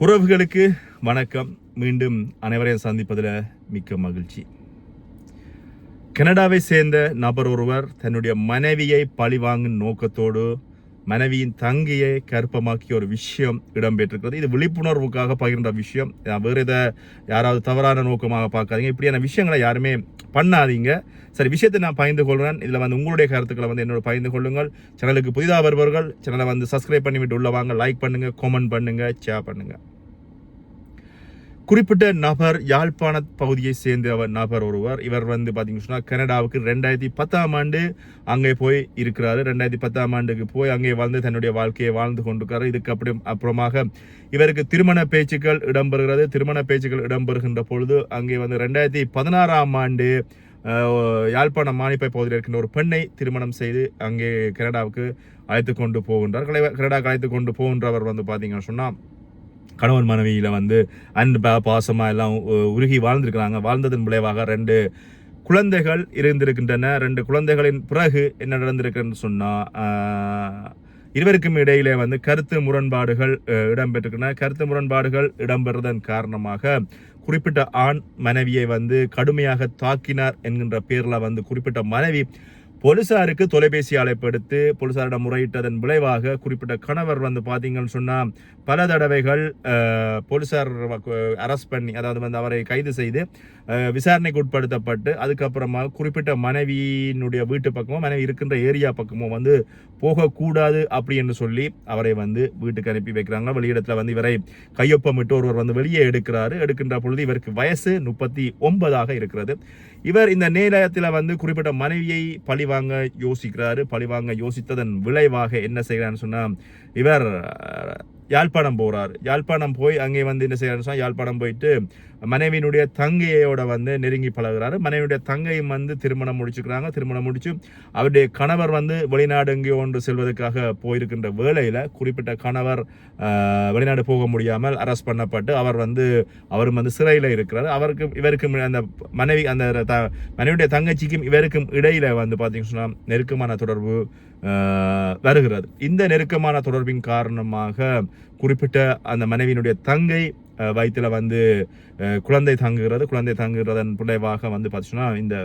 உறவுகளுக்கு வணக்கம். மீண்டும் அனைவரையும் சந்திப்பதில் மிக்க மகிழ்ச்சி. கனடாவை சேர்ந்த நபர் ஒருவர் தன்னுடைய மனைவியை பழிவாங்கும் நோக்கத்தோடு மனைவியின் தங்கையை கற்பமாக்கிய ஒரு விஷயம் இடம்பெற்றிருக்கிறது. இது விழிப்புணர்வுக்காக பகிர்ந்த விஷயம். நான் வேறு இதை யாராவது தவறான நோக்கமாக பார்க்காதீங்க. இப்படியான விஷயங்களை யாருமே பண்ணாதீங்க. சரி விஷயத்தை நான் பகிர்ந்து கொள்கிறேன் இதில் வந்து உங்களுடைய கருத்துக்களை வந்து என்னோட பகிர்ந்து கொள்ளுங்கள். சேனலுக்கு புதிதாக வருபவர்கள் சேனலை வந்து சப்ஸ்கிரைப் பண்ணிவிட்டு உள்ள வாங்க. லைக் பண்ணுங்கள் கமெண்ட் பண்ணுங்கள் ஷேர் பண்ணுங்கள் குறிப்பிட்ட நபர் யாழ்ப்பாண பகுதியை சேர்ந்த அவர் நபர் ஒருவர். இவர் வந்து பார்த்தீங்கன்னு சொன்னால் கனடாவுக்கு ரெண்டாயிரத்தி பத்தாம் ஆண்டு அங்கே போய் இருக்கிறாரு. ரெண்டாயிரத்தி பத்தாம் ஆண்டுக்கு போய் அங்கே வாழ்ந்து தன்னுடைய வாழ்க்கையை வாழ்ந்து கொண்டிருக்காரு. இதுக்கு அப்படி அப்புறமாக இவருக்கு திருமண பேச்சுக்கள் இடம்பெறுகிறது. திருமண பேச்சுக்கள் இடம்பெறுகின்ற பொழுது அங்கே வந்து ரெண்டாயிரத்தி பதினாறாம் ஆண்டு யாழ்ப்பாண யாழ்ப்பாணம் மானிப்பை பகுதியில் இருக்கின்ற ஒரு பெண்ணை திருமணம் செய்து அங்கே கனடாவுக்கு அழைத்து கொண்டு போகின்றார். கனடாவுக்கு அழைத்து கொண்டு போகின்றவர் வந்து பார்த்தீங்கன்னு சொன்னால் கணவன் மனைவியில் வந்து அன்பா பாசமாக எல்லாம் உ- உருகி வாழ்ந்திருக்கிறாங்க. வாழ்ந்ததன் விளைவாக ரெண்டு குழந்தைகள் இருந்திருக்கின்றன. ரெண்டு குழந்தைகளின் பிறகு என்ன நடந்திருக்குன்னு சொன்னால் இருவருக்கும் இடையிலே வந்து கருத்து முரண்பாடுகள் இடம்பெற்றிருக்கின்றன. கருத்து முரண்பாடுகள் இடம்பெறுவதன் காரணமாக குறிப்பிட்ட ஆண் மனைவியை வந்து கடுமையாக தாக்கினார் என்கின்ற பேரில் வந்து குறிப்பிட்ட மனைவி போலீசாருக்கு தொலைபேசி அழைப்பு எடுத்து போலீசாரிடம் முறையிட்டதன் விளைவாக குறிப்பிட்ட கணவர் வந்து பார்த்தீங்கன்னு சொன்னால் பல தடவைகள் போலீசார் அரெஸ்ட் பண்ணி அதாவது வந்து அவரை கைது செய்து விசாரணைக்கு உட்படுத்தப்பட்டு அதுக்கப்புறமா குறிப்பிட்ட மனைவியினுடைய வீட்டு பக்கமோ மனைவி இருக்கின்ற ஏரியா பக்கமோ வந்து போகக்கூடாது அப்படி என்று சொல்லி அவரை வந்து வீட்டுக்கு அனுப்பி வைக்கிறாங்க. வெளியிடத்தில் வந்து இவரை கையொப்பமிட்டு ஒருவர் வந்து வெளியே எடுக்கிறாரு. எடுக்கின்ற பொழுது இவருக்கு வயசு முப்பத்தி ஒன்பதாக இருக்கிறது. இவர் இந்த நேரத்தில் வந்து குறிப்பிட்ட மனைவியை பழிவாங்க யோசிக்கிறாரு பழிவாங்க யோசித்ததன் விளைவாக என்ன செய்கிறான்னு சொன்னால் இவர் யாழ்ப்பாணம் போகிறார் யாழ்ப்பாணம் போய் அங்கே வந்து என்ன செய்யறாருன்னு யாழ்ப்பாணம் போயிட்டு மனைவியினுடைய தங்கையோட வந்து நெருங்கி பழகிறாரு. மனைவியுடைய தங்கையும் வந்து திருமணம் முடிச்சுக்கிறாங்க. திருமணம் முடிச்சு அவருடைய கணவர் வந்து வெளிநாடு எங்கே ஒன்று செல்வதற்காக போயிருக்கின்ற வேளையில் குறிப்பிட்ட கணவர் வெளிநாடு போக முடியாமல் அரெஸ்ட் பண்ணப்பட்டு அவர் வந்து அவரும் வந்து சிறையில் இருக்கிறார். அவருக்கு இவருக்கும் அந்த மனைவி அந்த த- மனைவியுடைய தங்கச்சிக்கும் இவருக்கும் இடையில வந்து பார்த்தீங்கன்னு சொன்னால் நெருக்கமான தொடர்பு வருகிறது. இந்த நெருக்கமான தொடர்பின் காரணமாக குறிப்பிட்ட அந்த மனைவியினுடைய தங்கை வயிற்றில் வந்து குழந்தை தங்குகிறது. குழந்தை தங்குகிறதன் விளைவாக வந்து பார்த்துச்சுன்னா இந்த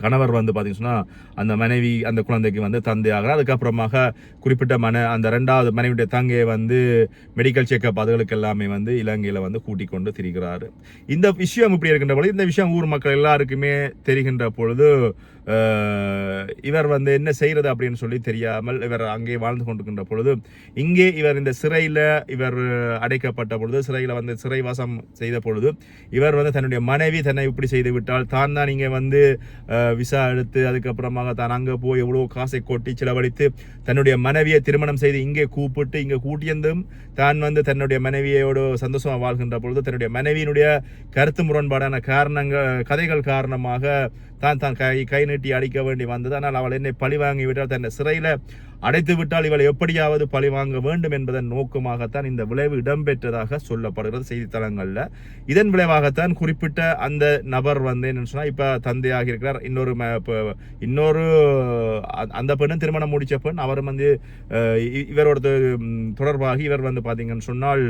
கணவர் வந்து பார்த்தீங்கன்னா அந்த மனைவி அந்த குழந்தைக்கு வந்து தந்தையாகிறார் அதுக்கப்புறமாக குறிப்பிட்ட மன அந்த ரெண்டாவது மனைவியுடைய தங்கையை வந்து மெடிக்கல் செக்கப் அதுகளுக்கு எல்லாமே வந்து இலங்கையில் வந்து கூட்டிக் கொண்டு திரிகிறார். இந்த விஷயம் இப்படி இருக்கின்ற பொழுது இந்த விஷயம் ஊர் மக்கள் எல்லாருக்குமே தெரிகின்ற பொழுது இவர் வந்து என்ன செய்கிறது அப்படின்னு சொல்லி தெரியாமல் இவர் அங்கே வாழ்ந்து கொண்டிருக்கின்ற பொழுது இங்கே இவர் இந்த சிறையில் இவர் அடைக்கப்பட்ட பொழுது சிறையில் வந்து சிறைவாசம் செய்த பொழுது இவர் வந்து தன்னுடைய மனைவி தன்னை இப்படி செய்து விட்டால் தான் தான் இங்கே வந்து விசா எடுத்து அதுக்கப்புறமாக தான் அங்கே போய் எவ்வளோ காசை கொட்டி செலவழித்து தன்னுடைய மனைவியை திருமணம் செய்து இங்கே கூப்பிட்டு இங்கே கூட்டியந்தும் தான் வந்து தன்னுடைய மனைவியோடு சந்தோஷமாக வாழ்கின்ற பொழுது தன்னுடைய மனைவியினுடைய கருத்து முரண்பாடான காரணங்கள் கதைகள் காரணமாக தான் தான் கை கை நீட்டி அடிக்க வேண்டி வந்தது. ஆனால் அவள் என்னை பழி வாங்கி விட்டால் தன்னை சிறையில் அடைத்து விட்டால் இவளை எப்படியாவது பழி வாங்க வேண்டும் என்பதன் நோக்கமாகத்தான் இந்த விளைவு இடம்பெற்றதாக சொல்லப்படுகிறது செய்தித்தளங்களில். இதன் விளைவாகத்தான் குறிப்பிட்ட அந்த நபர் வந்து என்னன்னு சொன்னால் இப்போ தந்தையாக இருக்கிறார். இன்னொரு ம- இன்னொரு அந்த பெண்ணும் திருமணம் முடித்த பெண் அவரும் வந்து இவரோட தொடர்பாகி இவர் வந்து பார்த்தீங்கன்னு சொன்னால்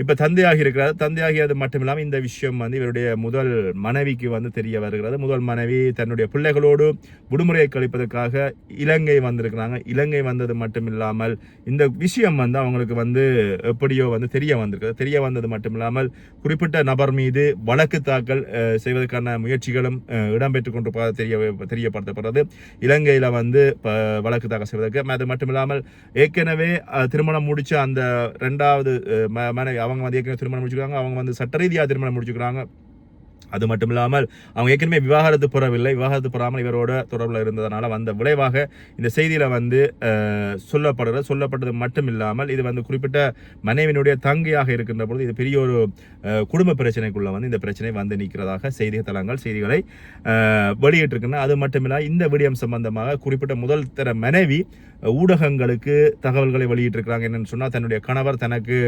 இப்போ தந்தையாகி இருக்கிறார். தந்தையாகியது மட்டும் இல்லாமல் இந்த விஷயம் வந்து இவருடைய முதல் மனைவிக்கு வந்து தெரிய வருகிறது. முதல் மனைவி தன்னுடைய பிள்ளைகளோடு விடுமுறையை கழிப்பதற்காக இலங்கை வந்திருக்கிறாங்க. இலங்கை வந்தது மட்டும் இல்லாமல் இந்த விஷயம் வந்து அவங்களுக்கு வந்து எப்படியோ வந்து தெரிய வந்திருக்கிறது. தெரிய வந்தது மட்டும் இல்லாமல் குறிப்பிட்ட நபர் மீது வழக்கு தாக்கல் செய்வதற்கான முயற்சிகளும் இடம்பெற்று கொண்டு தெரிய தெரியப்படுத்தப்படுறது இலங்கையில் வந்து ப- வழக்கு தாக்கல் செய்வதற்கு. அது மட்டும் இல்லாமல் ஏற்கனவே திருமணம் முடிச்ச அந்த ரெண்டாவது ம- மனைவி அவங்க வந்து ஏற்கனவே திருமணம் முடிச்சுக்கிறாங்க அவங்க வந்து சட்ட ரீதியாக திருமணம் முடிச்சுக்கிறாங்க. அது மட்டும் இல்லாமல் அவங்க ஏற்கனவே விவாகரத்து பெறவில்லை. விவாகரத்து பெறாமல் இவரோட தொடர்பில் இருந்ததனால வந்த விளைவாக இந்த செய்தியில் வந்து சொல்லப்படுற சொல்லப்பட்டது மட்டும் இல்லாமல் இது வந்து குறிப்பிட்ட மனைவியினுடைய தங்கையாக இருக்கின்ற பொழுது இது பெரிய ஒரு குடும்ப பிரச்சனைக்குள்ள வந்து இந்த பிரச்சனை வந்து நிற்கிறதாக செய்தி தளங்கள் செய்திகளை வெளியிட்டிருக்கின்றன. அது மட்டும் இல்லாமல் இந்த விடயம் சம்பந்தமாக குறிப்பிட்ட முதல் தர மனைவி ஊடகங்களுக்கு தகவல்களை வெளியிட்டிருக்கிறாங்க. என்னென்னு சொன்னால் தன்னுடைய கணவர் தனக்கு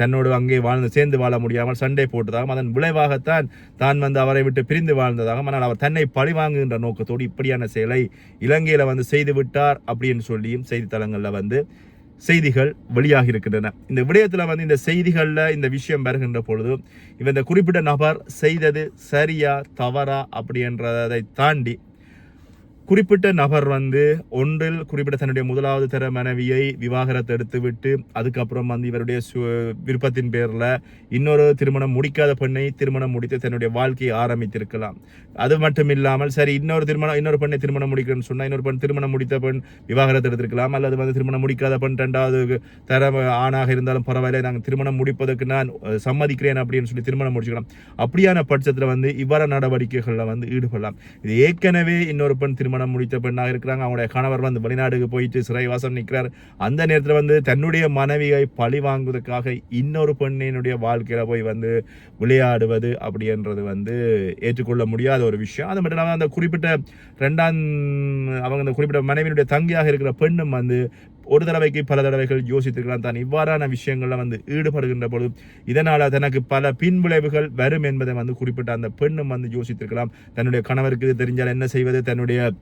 தன்னோடு அங்கே வாழ்ந்து சேர்ந்து வாழ முடியாமல் சண்டை போட்டதாகவும் அதன் விளைவாகத்தான் தான் வந்து அவரை விட்டு பிரிந்து வாழ்ந்ததாக ஆனால் அவர் தன்னை பழிவாங்குகின்ற நோக்கத்தோடு இப்படியான செயலை இலங்கையில் வந்து செய்து விட்டார் அப்படின்னு சொல்லியும் செய்தித்தளங்களில் வந்து செய்திகள் வெளியாக இருக்கின்றன. இந்த விடயத்தில் வந்து இந்த செய்திகளில் இந்த விஷயம் வருகின்ற பொழுது இவன் இந்த குறிப்பிட்ட நபர் செய்தது சரியா தவறா அப்படின்றதை தாண்டி குறிப்பிட்ட நபர் வந்து ஒன்றில் குறிப்பிட்ட தன்னுடைய முதலாவது தர மனைவியை விவாகரத்து எடுத்துவிட்டு அதுக்கப்புறம் வந்து இவருடைய சு- விருப்பத்தின் பேரில் இன்னொரு திருமணம் முடிக்காத பெண்ணை திருமணம் முடித்து தன்னுடைய வாழ்க்கையை ஆரம்பித்திருக்கலாம். அது மட்டும் இல்லாமல் சரி இன்னொரு திருமணம் இன்னொரு பெண்ணை திருமணம் முடிக்கணும்னு சொன்னால் இன்னொரு பெண் திருமணம் முடித்த பெண் விவாகரத்து எடுத்திருக்கலாம். அல்லது வந்து திருமணம் முடிக்காத பெண் ரெண்டாவது தர ஆணாக இருந்தாலும் பரவாயில்ல நாங்கள் திருமணம் முடிப்பதற்கு நான் சம்மதிக்கிறேன் அப்படின்னு சொல்லி திருமணம் முடிச்சுக்கலாம். அப்படியான பட்சத்தில் வந்து இவ்வாறு நடவடிக்கைகளில் வந்து ஈடுபடலாம். இது ஏற்கனவே இன்னொரு பெண் திருமணம் முடித்த பெண்ணாக இருக்கிறாங்க. அவங்களுடைய கணவர் வந்து வெளிநாடுக்கு போயிட்டு சிறைவாசம் நிற்கிறார். அந்த நேரத்தில் வந்து தன்னுடைய மனைவியை பழி வாங்குவதற்காக இன்னொரு பெண்ணினுடைய வாழ்க்கையில் போய் வந்து விளையாடுவது அப்படின்றது வந்து ஏற்றுக்கொள்ள முடியாத ஒரு விஷயம். அது மட்டும் இல்லாமல் அந்த குறிப்பிட்ட ரெண்டாம் அவங்க அந்த குறிப்பிட்ட மனைவியினுடைய தங்கியாக இருக்கிற பெண்ணும் வந்து ஒரு தடவைக்கு பல தடவைகள் யோசித்திருக்கலாம் தான். இவ்வாறான விஷயங்களில் வந்து ஈடுபடுகின்ற பொழுது இதனால் தனக்கு பல பின்விளைவுகள் வரும் என்பதை வந்து குறிப்பிட்ட அந்த பெண்ணும் வந்து யோசித்திருக்கலாம். தன்னுடைய கணவருக்கு இது தெரிஞ்சால் என்ன செய்வது? தன்னுடைய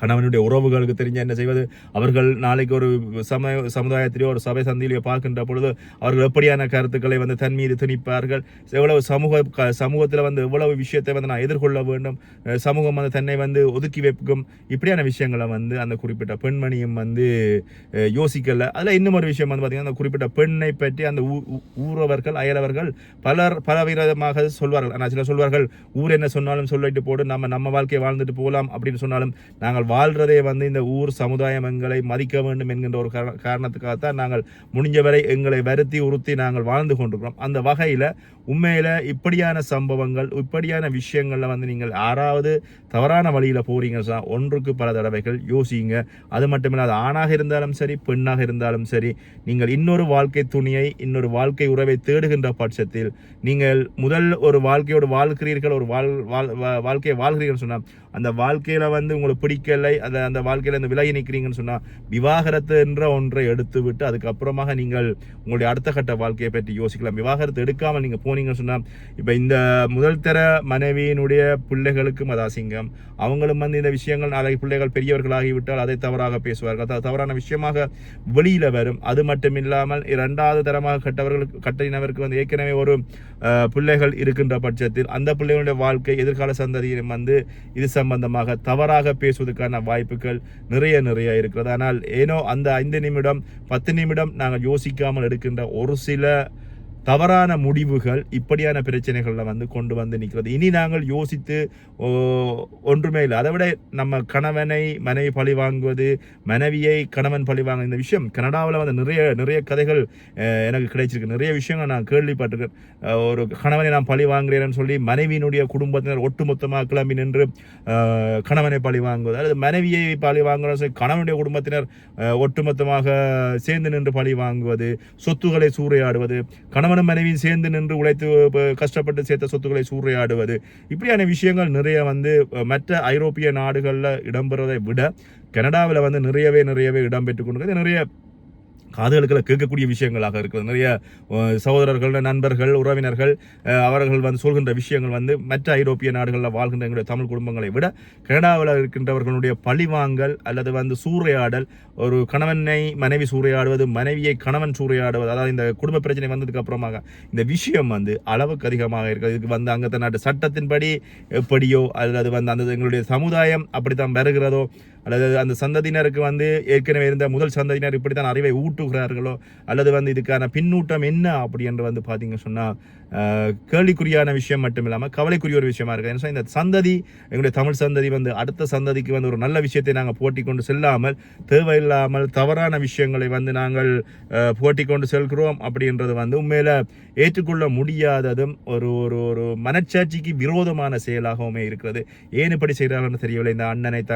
கணவனுடைய உறவுகளுக்கு தெரிஞ்ச என்ன செய்வது? அவர்கள் நாளைக்கு ஒரு சமய சமுதாயத்திலேயோ ஒரு சபை சந்தியிலேயோ பார்க்கின்ற பொழுது அவர்கள் எப்படியான கருத்துக்களை வந்து தன் மீது திணிப்பார்கள்? எவ்வளவு சமூக க- சமூகத்தில் வந்து எவ்வளவு விஷயத்தை வந்து நான் எதிர்கொள்ள வேண்டும்? சமூகம் வந்து தன்னை வந்து ஒதுக்கி வைக்கும் இப்படியான விஷயங்களை வந்து அந்த குறிப்பிட்ட பெண்மணியும் வந்து யோசிக்கல. அதில் இன்னும் ஒரு விஷயம் வந்து பார்த்தீங்கன்னா அந்த குறிப்பிட்ட பெண்ணை பற்றி அந்த ஊ- ஊரவர்கள் அயலவர்கள் பலர் பல விதமாக சொல்வார்கள். ஆனால் சில சொல்வார்கள் ஊர் என்ன சொன்னாலும் சொல்லிட்டு போடு. நம்ம நம்ம வாழ்க்கையை வாழ்ந்துட்டு போகலாம் அப்படின்னு சொன்னாலும் நாங்கள் வாழ்கிறதே வந்து இந்த ஊர் சமுதாயம் எங்களை மதிக்க வேண்டும் என்கின்ற ஒரு காரண- காரணத்துக்காகத்தான் நாங்கள் முடிஞ்சவரை எங்களை வருத்தி உறுத்தி நாங்கள் வாழ்ந்து கொண்டிருக்கிறோம். அந்த வகையில் உண்மையில் இப்படியான சம்பவங்கள் இப்படியான விஷயங்களில் வந்து நீங்கள் யாராவது தவறான வழியில் போகிறீங்க சார் ஒன்றுக்கு பல தடவைகள் யோசிங்க. அது மட்டுமில்லாத ஆணாக இருந்தாலும் சரி பெண்ணாக இருந்தாலும் சரி நீங்கள் இன்னொரு வாழ்க்கை துணியை இன்னொரு வாழ்க்கை உறவை தேடுகின்ற பட்சத்தில் நீங்கள் முதல் ஒரு வாழ்க்கையோடு வாழ்கிறீர்கள் ஒரு வாழ் வாழ் வா- வாழ்க்கையை வாழ்கிறீர்கள் சொன்னால் அந்த வாழ்க்கையில் வந்து உங்களுக்கு பிடிக்க பிடிக்கலை அந்த அந்த வாழ்க்கையில இந்த விலகி நிற்கிறீங்கன்னு சொன்னா விவாகரத்து என்ற ஒன்றை எடுத்து விட்டு அதுக்கப்புறமாக நீங்கள் உங்களுடைய அடுத்த கட்ட வாழ்க்கையை பற்றி யோசிக்கலாம். விவாகரத்து எடுக்காமல் நீங்க போனீங்கன்னு சொன்னா இப்ப இந்த முதல் தர மனைவியினுடைய பிள்ளைகளுக்கும் அது அசிங்கம். அவங்களும் வந்து இந்த விஷயங்கள் நாளைக்கு பிள்ளைகள் பெரியவர்களாகிவிட்டால் அதை தவறாக பேசுவார்கள். அது தவறான விஷயமாக வெளியில வரும். அது மட்டும் இல்லாமல் இரண்டாவது தரமாக கட்டவர்களுக்கு கட்டினவருக்கு வந்து ஏற்கனவே ஒரு பிள்ளைகள் இருக்கின்ற பட்சத்தில் அந்த பிள்ளைகளுடைய வாழ்க்கை எதிர்கால சந்ததியிலும் வந்து இது சம்பந்தமாக தவறாக பேசுவதற்கான வாய்ப்புகள் நிறைய நிறைய இருக்கிறது. ஆனால் ஏனோ அந்த ஐந்து நிமிடம் பத்து நிமிடம் நாங்கள் யோசிக்காமல் எடுக்கின்ற ஒரு சில தவறான முடிவுகள் இப்படியான பிரச்சனைகளில் வந்து கொண்டு வந்து நிற்கிறது இனி நாங்கள் யோசித்து ஓ, ஒன்றுமே இல்லை. அதை விட நம்ம கணவனை மனைவி பழி வாங்குவது மனைவியை கணவன் பழி வாங்க இந்த விஷயம் கனடாவில் வந்து நிறைய நிறைய கதைகள் எனக்கு கிடைச்சிருக்கு. நிறைய விஷயங்கள் நான் கேள்விப்பட்டிருக்கேன். ஒரு கணவனை நான் பழி வாங்குறேன்னு சொல்லி மனைவியினுடைய குடும்பத்தினர் ஒட்டுமொத்தமாக கிளம்பி நின்று கணவனை பழி வாங்குவது அல்லது மனைவியை பழி வாங்குறோம் சொல்லி கணவனுடைய குடும்பத்தினர் ஒட்டுமொத்தமாக சேர்ந்து நின்று பழி வாங்குவது சொத்துக்களை சூறையாடுவது கணவன் கணவனும் மனைவியும் சேர்ந்து நின்று உழைத்து கஷ்டப்பட்டு சேர்த்த சொத்துக்களை சூறையாடுவது. இப்படியான விஷயங்கள் நிறைய வந்து மற்ற ஐரோப்பிய நாடுகளில் இடம்பெறதை விட கனடாவில் வந்து நிறையவே நிறையவே இடம்பெற்று கொண்டு நிறைய காதுகளுக்குள்ள கேட்கக்கூடிய விஷயங்களாக இருக்குது நிறைய சகோதரர்கள் நண்பர்கள் உறவினர்கள் அவர்கள் வந்து சொல்கின்ற விஷயங்கள் வந்து மற்ற ஐரோப்பிய நாடுகளில் வாழ்கின்ற எங்களுடைய தமிழ் குடும்பங்களை விட கனடாவில் இருக்கின்றவர்களுடைய பழிவாங்கல் அல்லது வந்து சூறையாடல் ஒரு கணவனை மனைவி சூறையாடுவது மனைவியை கணவன் சூறையாடுவது அதாவது இந்த குடும்ப பிரச்சனை வந்ததுக்கு அப்புறமாக இந்த விஷயம் வந்து அளவுக்கு அதிகமாக இருக்குது இதுக்கு வந்து அங்கத்த நாட்டு சட்டத்தின்படி எப்படியோ அல்லது வந்து அந்த எங்களுடைய சமுதாயம் அப்படித்தான் வருகிறதோ அல்லது அந்த சந்ததியினருக்கு வந்து ஏற்கனவே இருந்த முதல் சந்ததியினர் இப்படித்தான் அறிவை ஊட்டுகிறார்களோ அல்லது வந்து இதுக்கான பின்னூட்டம் என்ன அப்படி என்று வந்து பார்த்தீங்க சொன்னால் கேள்விக்குறியான விஷயம் மட்டும் இல்லாமல் கவலைக்குரிய ஒரு விஷயமா இருக்குது. ஏன்னா இந்த சந்ததி எங்களுடைய தமிழ் சந்ததி வந்து அடுத்த சந்ததிக்கு வந்து ஒரு நல்ல விஷயத்தை நாங்கள் போட்டி கொண்டு செல்லாமல் தேவையில்லாமல் தவறான விஷயங்களை வந்து நாங்கள் போட்டி கொண்டு செல்கிறோம் அப்படின்றது வந்து உண்மையில ஏற்றுக்கொள்ள முடியாததும் ஒரு ஒரு ஒரு மனச்சாட்சிக்கு விரோதமான செயலாகவுமே இருக்கிறது. ஏன் இப்படி செய்கிறார்கள்னு தெரியவில்லை. இந்த அண்ணனை த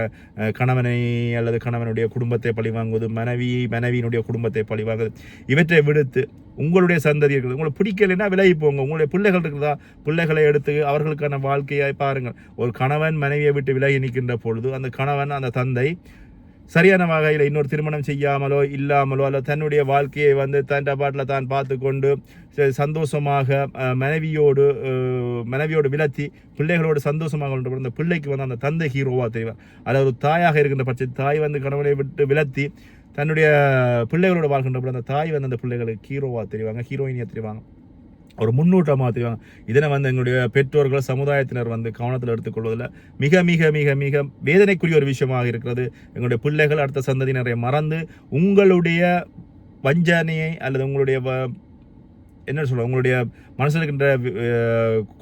கணவனை அல்லது கணவனுடைய குடும்பத்தை பழிவாங்குவது மனைவி மனைவியினுடைய குடும்பத்தை பழிவாங்குவது இவற்றை விடுத்து உங்களுடைய சந்ததியர்கள் உங்களை உங்களுக்கு பிடிக்கலைன்னா விலகி போங்க. உங்களுடைய பிள்ளைகள் இருக்குதா? பிள்ளைகளை எடுத்து அவர்களுக்கான வாழ்க்கையை பாருங்கள். ஒரு கணவன் மனைவியை விட்டு விலகி நிற்கின்ற பொழுது அந்த கணவன் அந்த தந்தை சரியான வகையில் இன்னொரு திருமணம் செய்யாமலோ இல்லாமலோ அல்ல தன்னுடைய வாழ்க்கையை வந்து தன் பாட்டில் தான் பார்த்து கொண்டு சந்தோஷமாக மனைவியோடு மனைவியோடு விலத்தி பிள்ளைகளோடு சந்தோஷமாக அந்த பிள்ளைக்கு வந்து அந்த தந்தை ஹீரோவாக தெரிவார். அதாவது ஒரு தாயாக இருக்கின்ற பட்சத்தில் தாய் வந்து கணவனை விட்டு விலத்தி தன்னுடைய பிள்ளைகளோட வாழ்கின்ற அந்த தாய் வந்து அந்த பிள்ளைகளுக்கு ஹீரோவாக தெரிவாங்க ஹீரோயினியாக தெரிவாங்க. ஒரு முன்னூட்டமாக தெரிவாங்க. இதனை வந்து எங்களுடைய பெற்றோர்கள் சமுதாயத்தினர் வந்து கவனத்தில் எடுத்துக்கொள்வதில் மிக மிக மிக மிக வேதனைக்குரிய ஒரு விஷயமாக இருக்கிறது. எங்களுடைய பிள்ளைகள் அடுத்த சந்ததியினரை மறந்து உங்களுடைய வஞ்சனையை அல்லது உங்களுடைய வ- என்ன சொல்ல உங்களுடைய மனசில் இருக்கின்ற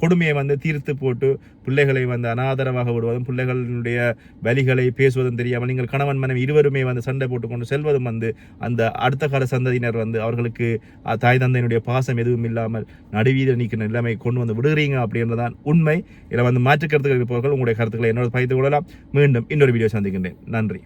கொடுமையை வந்து தீர்த்து போட்டு பிள்ளைகளை வந்து அனாதரவாக விடுவதும் பிள்ளைகளுடைய வலிகளை பேசுவதும் தெரியாமல் நீங்கள் கணவன் மனைவி இருவருமே வந்து சண்டை போட்டுக்கொண்டு செல்வதும் வந்து அந்த அடுத்த கால சந்ததியினர் வந்து அவர்களுக்கு தாய் தந்தையினுடைய பாசம் எதுவும் இல்லாமல் நடுவீத நீக்கிற நிலைமை கொண்டு வந்து விடுகிறீங்க அப்படின்றதான் உண்மை. இதில் வந்து மாற்று கருத்துக்கள் இருப்பவர்கள் உங்களுடைய கருத்துக்களை என்னோட பகிர்ந்து கொள்ளலாம். மீண்டும் இன்னொரு வீடியோ சந்திக்கின்றேன். நன்றி.